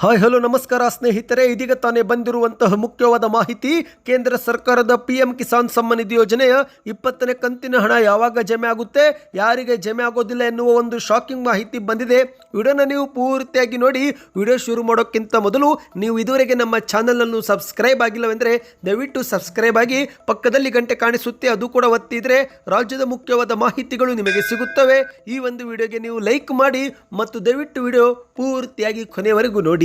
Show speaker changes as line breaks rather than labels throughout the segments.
Hi, hello, ನಮಸ್ಕಾರ ಸ್ನೇಹಿತರೆ. ಇದೀಗ ತಾನೇ ಬಂದಿರುವಂತಹ ಮುಖ್ಯವಾದ ಮಾಹಿತಿ, ಕೇಂದ್ರ ಸರ್ಕಾರದ ಪಿ ಎಂ ಕಿಸಾನ್ ಸಮ್ಮಾನ್ ನಿಧಿ ಯೋಜನೆಯ ಇಪ್ಪತ್ತನೇ ಕಂತಿನ ಹಣ ಯಾವಾಗ ಜಮೆ ಆಗುತ್ತೆ, ಯಾರಿಗೆ ಜಮೆ ಆಗೋದಿಲ್ಲ ಎನ್ನುವ ಒಂದು ಶಾಕಿಂಗ್ ಮಾಹಿತಿ ಬಂದಿದೆ. ವಿಡಿಯೋನ ನೀವು ಪೂರ್ತಿಯಾಗಿ ನೋಡಿ, ವಿಡಿಯೋ ಶುರು ಮಾಡೋಕ್ಕಿಂತ ಮೊದಲು ನೀವು ಇದುವರೆಗೆ ನಮ್ಮ ಚಾನಲನ್ನು ಸಬ್ಸ್ಕ್ರೈಬ್ ಆಗಿಲ್ಲವೆಂದರೆ, ದಯವಿಟ್ಟು ಸಬ್ಸ್ಕ್ರೈಬ್ ಆಗಿ, ಪಕ್ಕದಲ್ಲಿ ಗಂಟೆ ಕಾಣಿಸುತ್ತೆ, ಅದು ಕೂಡ ಒತ್ತಿದ್ರೆ ರಾಜ್ಯದ ಮುಖ್ಯವಾದ ಮಾಹಿತಿಗಳು ನಿಮಗೆ ಸಿಗುತ್ತವೆ. ಈ ಒಂದು ವಿಡಿಯೋಗೆ ನೀವು ಲೈಕ್ ಮಾಡಿ ಮತ್ತು ದಯವಿಟ್ಟು ವಿಡಿಯೋ ಪೂರ್ತಿಯಾಗಿ ಕೊನೆಯವರೆಗೂ ನೋಡಿ.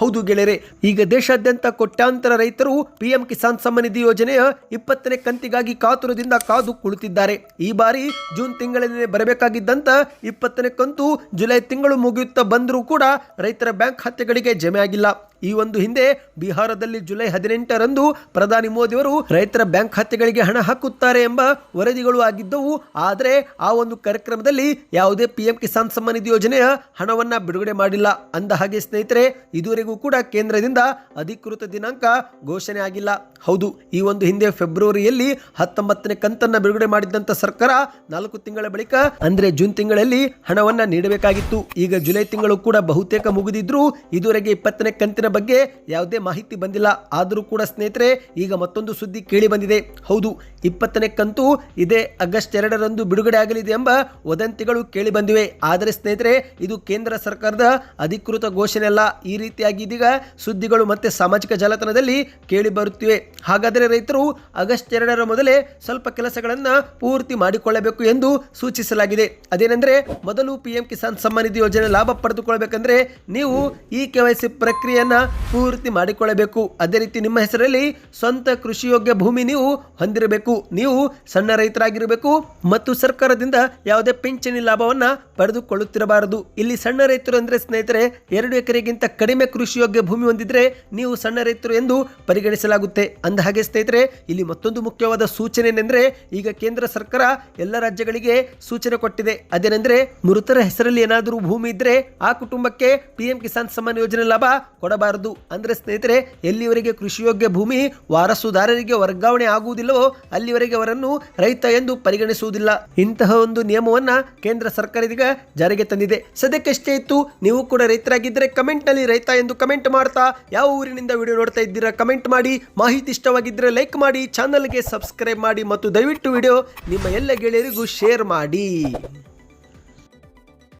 ಹೌದು ಗೆಳೆಯರೆ, ಈಗ ದೇಶಾದ್ಯಂತ ಕೋಟ್ಯಾಂತರ ರೈತರು ಪಿಎಂ ಕಿಸಾನ್ ಸಮ್ಮಾನ್ ನಿಧಿ ಯೋಜನೆಯ ಇಪ್ಪತ್ತನೇ ಕಂತಿಗಾಗಿ ಕಾತುರದಿಂದ ಕಾದು ಕುಳಿತಿದ್ದಾರೆ. ಈ ಬಾರಿ ಜೂನ್ ತಿಂಗಳಲ್ಲಿ ಬರಬೇಕಾಗಿದ್ದಂತ ಇಪ್ಪತ್ತನೇ ಕಂತು ಜುಲೈ ತಿಂಗಳು ಮುಗಿಯುತ್ತಾ ಬಂದರೂ ಕೂಡ ರೈತರ ಬ್ಯಾಂಕ್ ಖಾತೆಗಳಿಗೆ ಜಮೆ ಆಗಿಲ್ಲ ಈ ಒಂದು ಹಿಂದೆ ಬಿಹಾರದಲ್ಲಿ ಜುಲೈ ಹದಿನೆಂಟರಂದು ಪ್ರಧಾನಿ ಮೋದಿಯವರು ರೈತರ ಬ್ಯಾಂಕ್ ಖಾತೆಗಳಿಗೆ ಹಣ ಹಾಕುತ್ತಾರೆ ಎಂಬ ವರದಿಗಳು ಆಗಿದ್ದವು. ಆದರೆ ಆ ಒಂದು ಕಾರ್ಯಕ್ರಮದಲ್ಲಿ ಯಾವುದೇ ಪಿಎಂ ಕಿಸಾನ್ ಸಮ್ಮಾನ್ ನಿಧಿ ಯೋಜನೆಯ ಹಣವನ್ನ ಬಿಡುಗಡೆ ಮಾಡಿಲ್ಲ. ಅಂದ ಹಾಗೆ ಸ್ನೇಹಿತರೆ, ಇದುವರೆಗೂ ಕೂಡ ಕೇಂದ್ರದಿಂದ ಅಧಿಕೃತ ದಿನಾಂಕ ಘೋಷಣೆ ಆಗಿಲ್ಲ. ಹೌದು, ಈ ಒಂದು ಹಿಂದೆ ಫೆಬ್ರವರಿಯಲ್ಲಿ ಹತ್ತೊಂಬತ್ತನೇ ಕಂತನ್ನ ಬಿಡುಗಡೆ ಮಾಡಿದ್ದಂತ ಸರ್ಕಾರ ನಾಲ್ಕು ತಿಂಗಳ ಬಳಿಕ, ಅಂದ್ರೆ ಜೂನ್ ತಿಂಗಳಲ್ಲಿ ಹಣವನ್ನು ನೀಡಬೇಕಾಗಿತ್ತು. ಈಗ ಜುಲೈ ತಿಂಗಳು ಕೂಡ ಬಹುತೇಕ ಮುಗಿದಿದ್ರು ಇದುವರೆಗೆ ಇಪ್ಪತ್ತನೇ ಕಂತಿನ ಬಗ್ಗೆ ಯಾವುದೇ ಮಾಹಿತಿ ಬಂದಿಲ್ಲ. ಆದರೂ ಕೂಡ ಸ್ನೇಹಿತರೆ, ಈಗ ಮತ್ತೊಂದು ಸುದ್ದಿ ಕೇಳಿ ಬಂದಿದೆ. ಹೌದು, ಇಪ್ಪತ್ತನೇ ಕಂತು ಇದೇ ಆಗಸ್ಟ್ ಎರಡರಂದು ಬಿಡುಗಡೆ ಆಗಲಿದೆ ಎಂಬ ವದಂತಿಗಳು ಕೇಳಿ ಬಂದಿವೆ. ಆದರೆ ಸ್ನೇಹಿತರೆ, ಇದು ಕೇಂದ್ರ ಸರ್ಕಾರದ ಅಧಿಕೃತ ಘೋಷಣೆ ಅಲ್ಲ. ಈ ರೀತಿಯಾಗಿ ಇದೀಗ ಸುದ್ದಿಗಳು ಮತ್ತೆ ಸಾಮಾಜಿಕ ಜಾಲತಾಣದಲ್ಲಿ ಕೇಳಿ ಬರುತ್ತಿವೆ. ಹಾಗಾದರೆ ರೈತರು ಆಗಸ್ಟ್ ಎರಡರ ಮೊದಲೇ ಸ್ವಲ್ಪ ಕೆಲಸಗಳನ್ನು ಪೂರ್ತಿ ಮಾಡಿಕೊಳ್ಳಬೇಕು ಎಂದು ಸೂಚಿಸಲಾಗಿದೆ. ಅದೇನೆಂದರೆ, ಮೊದಲು ಪಿ ಎಂ ಕಿಸಾನ್ ಸಮ್ಮಾನ್ ನಿಧಿ ಯೋಜನೆ ಲಾಭ ಪಡೆದುಕೊಳ್ಳಬೇಕಂದ್ರೆ ನೀವು ಈ ಕೆ ವೈ ಸಿ ಪ್ರಕ್ರಿಯೆಯನ್ನ ಪೂರ್ತಿ ಮಾಡಿಕೊಳ್ಳಬೇಕು. ಅದೇ ರೀತಿ ನಿಮ್ಮ ಹೆಸರಲ್ಲಿ ಸ್ವಂತ ಕೃಷಿಯೋಗ್ಯ ಭೂಮಿ ನೀವು ಹೊಂದಿರಬೇಕು. ನೀವು ಸಣ್ಣ ರೈತರಾಗಿರಬೇಕು ಮತ್ತು ಸರ್ಕಾರದಿಂದ ಯಾವುದೇ ಪಿಂಚಣಿ ಲಾಭವನ್ನ ಪಡೆದುಕೊಳ್ಳುತ್ತಿರಬಾರದು. ಇಲ್ಲಿ ಸಣ್ಣ ರೈತರು ಅಂದ್ರೆ ಸ್ನೇಹಿತರೆ, ಎರಡು ಎಕರೆಗಿಂತ ಕಡಿಮೆ ಕೃಷಿಯೋಗ್ಯ ಭೂಮಿ ಹೊಂದಿದ್ರೆ ನೀವು ಸಣ್ಣ ರೈತರು ಎಂದು ಪರಿಗಣಿಸಲಾಗುತ್ತೆ. ಅಂದ ಹಾಗೆ ಸ್ನೇಹಿತರೆ, ಇಲ್ಲಿ ಮತ್ತೊಂದು ಮುಖ್ಯವಾದ ಸೂಚನೆ ಏನೆಂದ್ರೆ ಈಗ ಕೇಂದ್ರ ಸರ್ಕಾರ ಎಲ್ಲ ರಾಜ್ಯಗಳಿಗೆ ಸೂಚನೆ ಕೊಟ್ಟಿದೆ. ಅದೇನೆಂದರೆ, ಮೃತರ ಹೆಸರಲ್ಲಿ ಏನಾದರೂ ಭೂಮಿ ಇದ್ರೆ ಆ ಕುಟುಂಬಕ್ಕೆ ಪಿಎಂ ಕಿಸಾನ್ ಸಮ್ಮಾನ್ ಯೋಜನೆ ಲಾಭ ಕೊಡಬಾರದು. ಅಂದ್ರೆ ಸ್ನೇಹಿತರೆ, ಎಲ್ಲಿವರೆಗೆ ಕೃಷಿಯೋಗ್ಯ ಭೂಮಿ, ವಾರಸುದಾರರಿಗೆ ವರ್ಗಾವಣೆ ಆಗುವುದಿಲ್ಲವೋ, ಅಲ್ಲಿವರೆಗೆ ಅವರನ್ನು ರೈತ ಎಂದು ಪರಿಗಣಿಸುವುದಿಲ್ಲ. ಇಂತಹ ಒಂದು ನಿಯಮವನ್ನ ಕೇಂದ್ರ ಸರ್ಕಾರ ಇದೀಗ ಜಾರಿಗೆ ತಂದಿದೆ. ಸದ್ಯಕ್ಕೆಷ್ಟೇ ಇತ್ತು. ನೀವು ಕೂಡ ರೈತರಾಗಿದ್ದರೆ ಕಮೆಂಟ್ನಲ್ಲಿ ರೈತ ಎಂದು ಕಮೆಂಟ್ ಮಾಡ್ತಾ, ಯಾವ ಊರಿನಿಂದ ವಿಡಿಯೋ ನೋಡ್ತಾ ಇದ್ದೀರಾ ಕಮೆಂಟ್ ಮಾಡಿ. ಮಾಹಿತಿ ಇಷ್ಟವಾಗಿದ್ದರೆ ಲೈಕ್ ಮಾಡಿ, ಚಾನಲ್ಗೆ ಸಬ್ಸ್ಕ್ರೈಬ್ ಮಾಡಿ ಮತ್ತು ದಯವಿಟ್ಟು ವಿಡಿಯೋ ನಿಮ್ಮ ಎಲ್ಲ ಗೆಳೆಯರಿಗೂ ಶೇರ್ ಮಾಡಿ.